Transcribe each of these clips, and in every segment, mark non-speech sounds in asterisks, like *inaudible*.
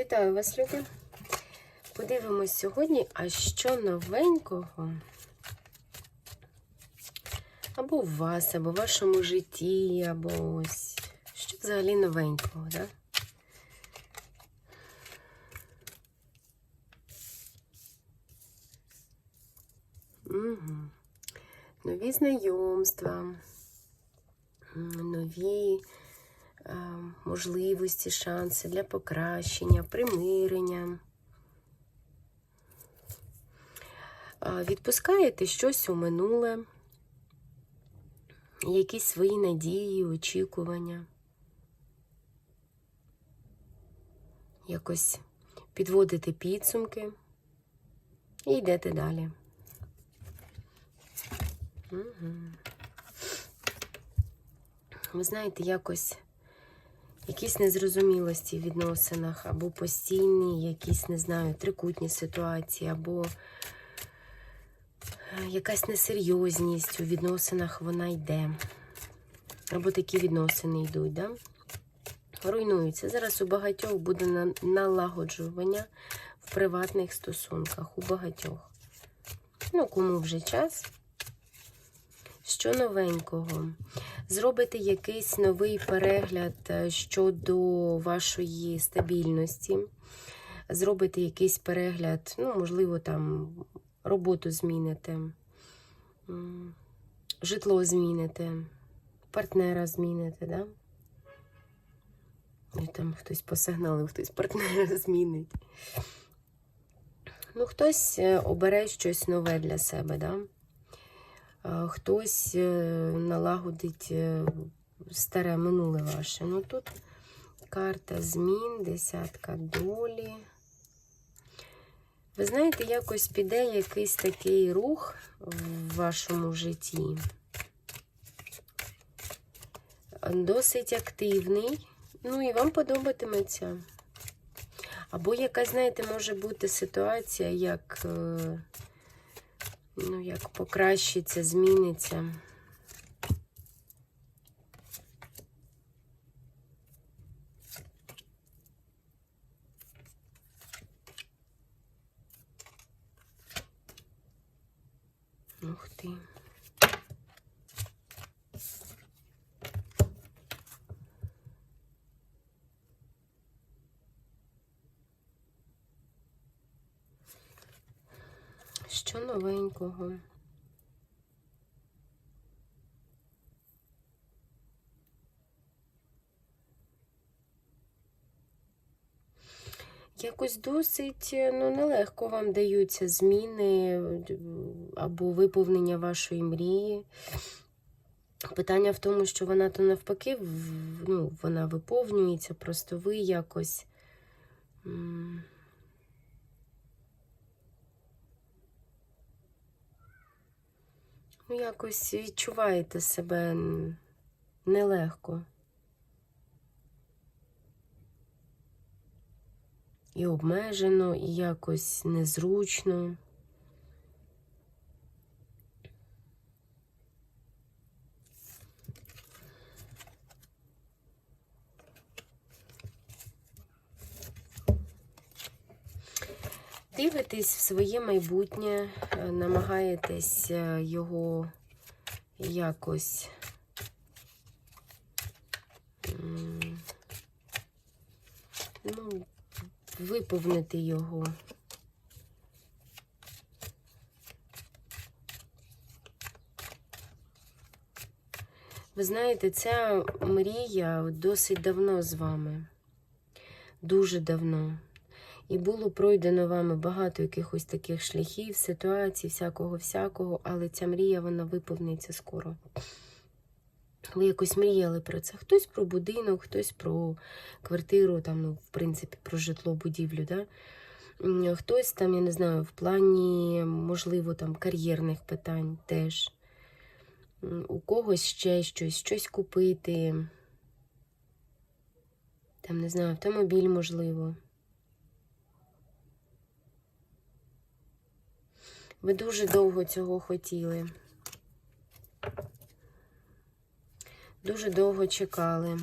Вітаю вас, любі! Подивимось сьогодні, а що новенького або у вас, або в вашому житті, або ось що взагалі новенького, да? Угу. Нові знайомства, нові можливості, шанси для покращення, примирення. Е, Відпускаєте щось у минуле, якісь свої надії, очікування. Якось підводите підсумки і йдете далі. Угу. Ви знаєте, якось якісь незрозумілості в відносинах, або постійні, якісь, не знаю, трикутні ситуації, або е, якась несерйозність у відносинах вона йде. Або такі відносини йдуть, да? руйнуються. Зараз у багатьох буде налагоджування в приватних стосунках, у багатьох. Ну, кому вже час. Що новенького? Зробите якийсь новий перегляд е, щодо вашої стабільності. Зробите якийсь перегляд, ну, можливо, там роботу зміните, житло зміните, партнера зміните, да? І там хтось посигналив, хтось партнера *laughs* змінить. Ну, хтось е, обере щось нове для себе, да? А, Хтось е, налагодить е, старе минуле ваше. Ну тут карта змін, десятка долі. Ви знаєте, якось піде якийсь такий рух в вашому житті. Досить активний. Ну і вам подобатиметься. Або якась, знаєте, може бути ситуація, як. Ну, як покращиться, зміниться. Ух ти. Що новенького? Якось досить ну, нелегко вам даються зміни е, або виповнення вашої мрії. Питання в тому, що вона то навпаки, ну, вона виповнюється, просто ви якось. Ну, якось відчуваєте себе нелегко. І обмежено, і якось незручно. Дивитесь в своє майбутнє, е, намагаєтесь е, його якось ну, виповнити його. Ви знаєте, ця мрія досить давно з вами. Дуже давно. І було пройдено вами багато якихось таких шляхів, ситуацій, всякого-всякого, але ця мрія вона виповниться скоро. Ви якось мріяли про це. Хтось про будинок, хтось про квартиру, там, ну, в принципі, про житло, будівлю. Да? Хтось там, я не знаю, в плані, можливо, там кар'єрних питань теж. У когось ще щось, щось купити. Там, не знаю, автомобіль, можливо. Ви дуже довго цього хотіли. Дуже довго чекали.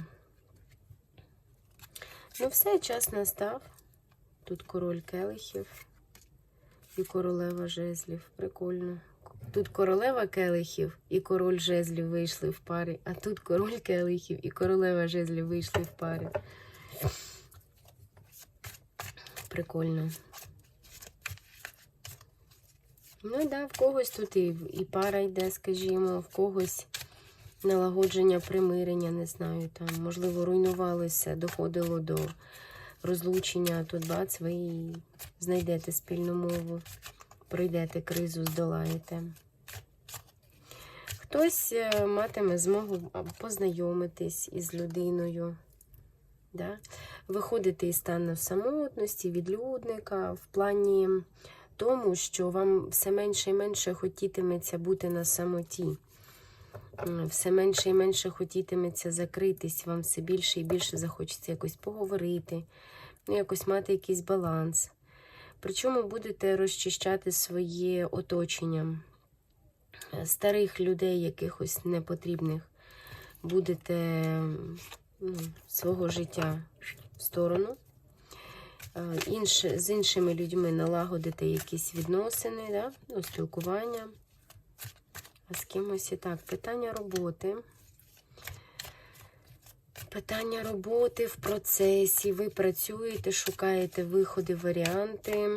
Ну, все, час настав. Тут король келихів і королева жезлів. Прикольно. Тут королева келихів і король жезлів вийшли в парі, а тут король келихів і королева жезлів вийшли в парі. Прикольно. Ну да, в когось тут і, і пара йде, скажімо, в когось налагодження примирення, не знаю, там, можливо, руйнувалося, доходило до розлучення, тут бац, ви знайдете спільну мову, пройдете кризу, здолаєте. Хтось е, матиме змогу познайомитись із людиною, да? виходити із стану самотності, відлюдника, в плані тому, що вам все менше і менше хотітиметься бути на самоті. Все менше і менше хотітиметься закритись, вам все більше і більше захочеться якось поговорити, ну, якось мати якийсь баланс. Причому будете розчищати своє оточення Е, старих людей, якихось непотрібних, будете ну, свого життя в сторону. Інше, з іншими людьми налагодити якісь відносини, да? ну, спілкування. А з кимось і так. Питання роботи. Питання роботи в процесі. Ви працюєте, шукаєте виходи, варіанти.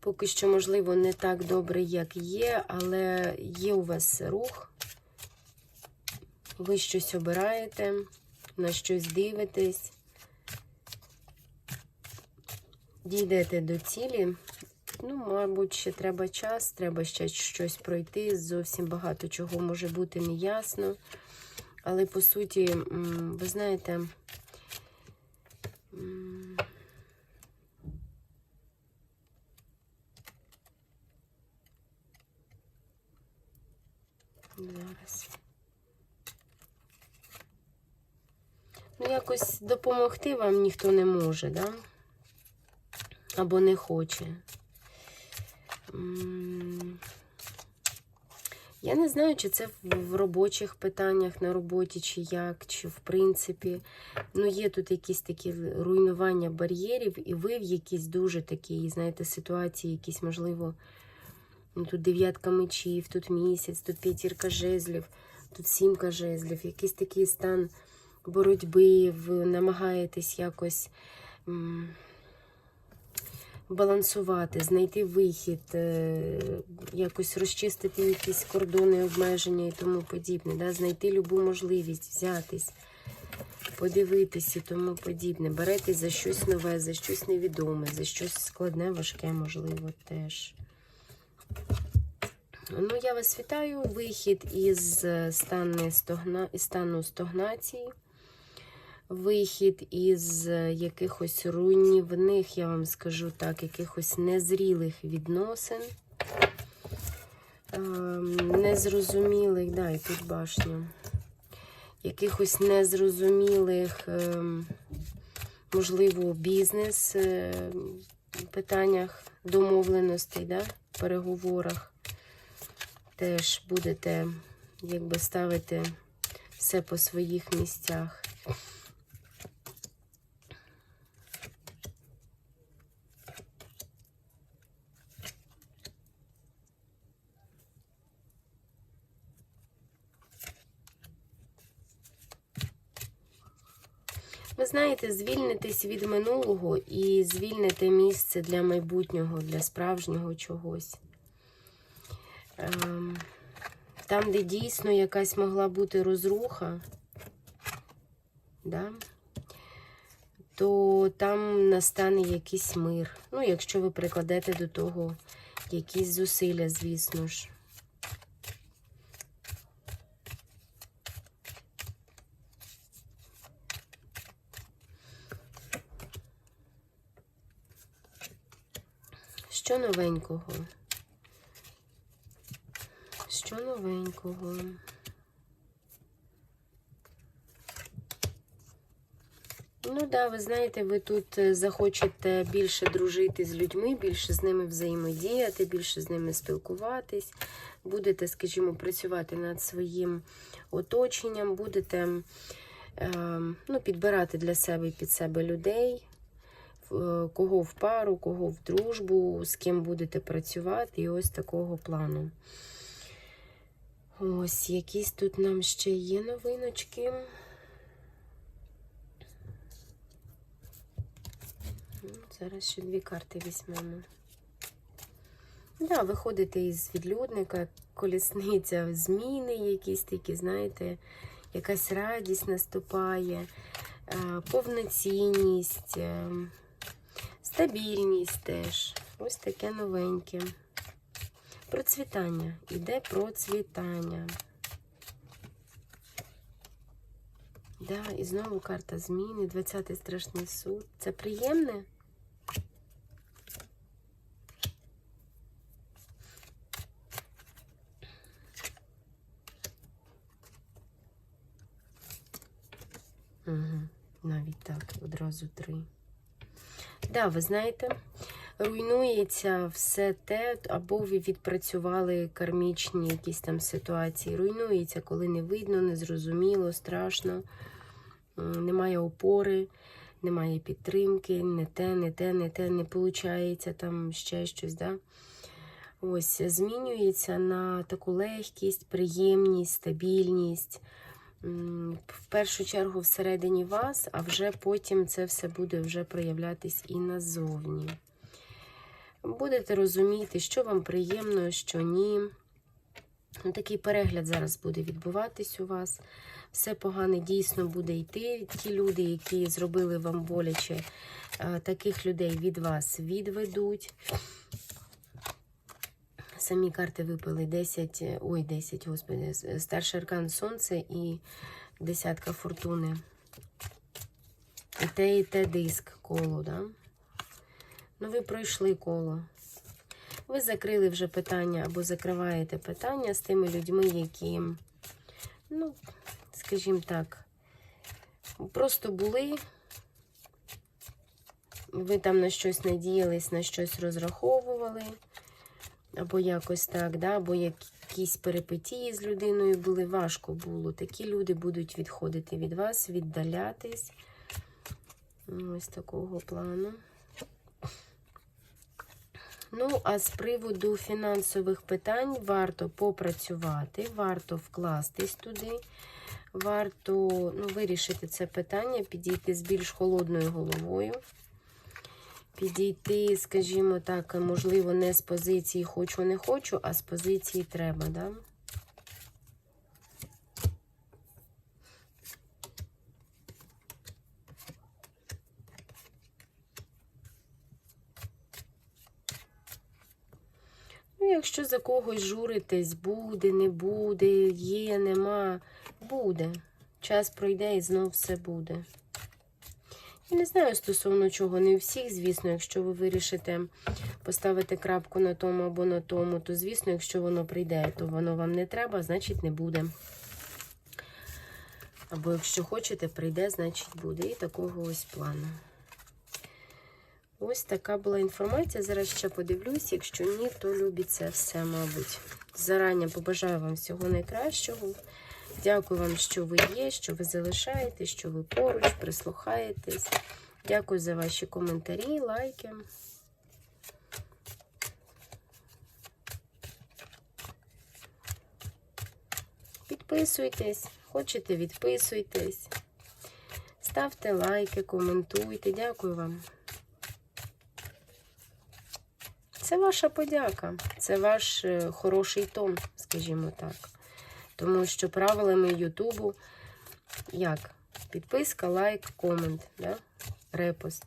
Поки що, можливо, не так добре, як є, але є у вас рух. Ви щось обираєте, на щось дивитесь. Дійдете до цілі. Ну, мабуть, ще треба час, треба ще щось пройти. Зовсім багато чого може бути неясно. Але по суті, ви знаєте, зараз. Ну, якось допомогти вам ніхто не може, да? Або не хоче. Я не знаю, чи це в робочих питаннях на роботі, чи як, чи в принципі. Ну, є тут якісь такі руйнування бар'єрів, і ви в якійсь дуже такій, знаєте, ситуації, якісь, можливо, ну, тут дев'ятка мечів, тут місяць, тут п'ятірка жезлів, тут сімка жезлів, якийсь такий стан боротьби, ви намагаєтесь якось. Балансувати, знайти вихід, е, якось розчистити якісь кордони, обмеження і тому подібне, да? знайти любу можливість взятись, подивитись і тому подібне. Беретесь за щось нове, за щось невідоме, за щось складне, важке, можливо, теж. Ну, я вас вітаю. Вихід із е, стану стогнації вихід із е, якихось руйнівних, я вам скажу так, якихось незрілих відносин, ем, незрозумілих, да, і тут башня, якихось незрозумілих, ем, можливо, бізнес е, питаннях, домовленостей, да, переговорах. Теж будете якби ставити все по своїх місцях. Ви знаєте, звільнитесь від минулого і звільните місце для майбутнього, для справжнього чогось. Ем, Там, де дійсно якась могла бути розруха, да, то там настане якийсь мир. Ну, якщо ви прикладете до того якісь зусилля, звісно ж. Що новенького? Що новенького? Ну да, ви знаєте, ви тут е, захочете більше дружити з людьми, більше з ними взаємодіяти, більше з ними спілкуватись. Будете, скажімо, працювати над своїм оточенням, будете ем, ну, підбирати для себе і під себе людей, кого в пару, кого в дружбу, з ким будете працювати, і ось такого плану. Ось, якісь тут нам ще є новиночки. Ну, Зараз ще дві карти візьмемо. Да, виходите із відлюдника, колісниця, зміни якісь такі, знаєте, якась радість наступає, е, повноцінність, е, стабільність теж. Ось таке новеньке. Процвітання. Іде процвітання. Да, і знову карта зміни, 20-й страшний суд. Це приємне? Угу. Навіть так, одразу три. Да, ви знаєте, руйнується все те, або ви відпрацювали кармічні якісь там ситуації. Руйнується, коли не видно, незрозуміло, страшно, немає опори, немає підтримки, не те, не те, не те, не виходить, там ще щось. Да? Ось, змінюється на таку легкість, приємність, стабільність. В першу чергу всередині вас, а вже потім це все буде вже проявлятись і назовні. Будете розуміти, що вам приємно, що ні. Ну, Такий перегляд зараз буде відбуватись у вас. Все погане дійсно буде йти. Ті люди, які зробили вам боляче, е, таких людей від вас відведуть. Самі карти випали 10, е, ой, 10, господи, старший аркан Сонце і десятка фортуни. І те, і те диск коло, да? Ну, ви пройшли коло. Ви закрили вже питання або закриваєте питання з тими людьми, які, ну, скажімо так, просто були. Ви там на щось надіялись, на щось розраховували. Або якось так, да? або якісь перипетії з людиною були, важко було. Такі люди будуть відходити від вас, віддалятись. Ось такого плану. Ну, а з приводу фінансових питань варто попрацювати, варто вкластись туди, варто ну, вирішити це питання, підійти з більш холодною головою підійти, скажімо так, можливо, не з позиції хочу, не хочу, а з позиції треба, да? Ну, якщо за когось журитесь, буде, не буде, є, нема, буде. Час пройде і знов все буде. Я не знаю стосовно чого, не всіх, звісно, якщо ви вирішите поставити крапку на тому або на тому, то, звісно, якщо воно прийде, то воно вам не треба, значить не буде. Або якщо хочете, прийде, значить буде. І такого ось плану. Ось така була інформація. Зараз ще подивлюсь. Якщо ні, то любить це все, мабуть. Зарані побажаю вам всього найкращого. Дякую вам, що ви є, що ви залишаєтесь, що ви поруч, прислухаєтесь. Дякую за ваші коментарі, лайки. Підписуйтесь, хочете, відписуйтесь. Ставте лайки, коментуйте. Дякую вам. Це ваша подяка, це ваш е, хороший тон, скажімо так. Тому що правилами Ютубу як? Підписка, лайк, комент, да? репост.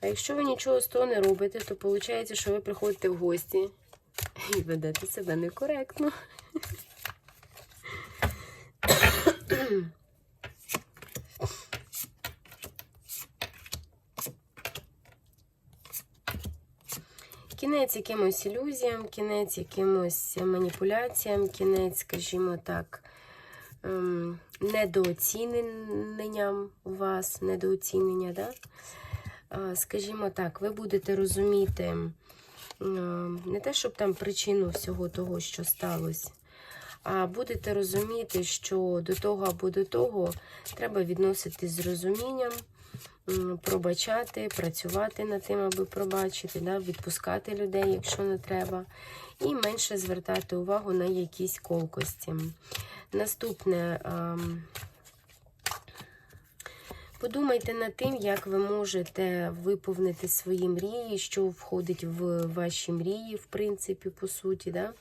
А якщо ви нічого з того не робите, то виходить, що ви приходите в гості і ведете себе некоректно. Кінець якимось ілюзіям, кінець якимось маніпуляціям, кінець, скажімо так, ем, недооціненням вас, недооцінення, да? Скажімо так, ви будете розуміти ем, не те, щоб там причину всього того, що сталося, А будете розуміти, що до того або до того треба відноситись з розумінням, пробачати, працювати над тим, аби пробачити, да, відпускати людей, якщо не треба, і менше звертати увагу на якісь колкості. Наступне. ем, Подумайте над тим, як ви можете виповнити свої мрії, що входить в ваші мрії, в принципі, по суті, да?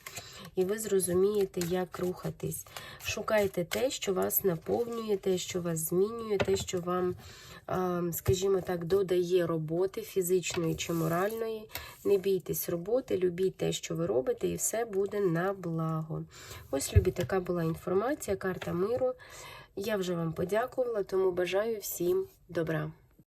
і ви зрозумієте, як рухатись. Шукайте те, що вас наповнює, те, що вас змінює, те, що вам, скажімо так, додає роботи фізичної чи моральної. Не бійтесь роботи, любіть те, що ви робите, і все буде на благо. Ось, любі, така була інформація, карта миру. Я вже вам подякувала, тому бажаю всім добра.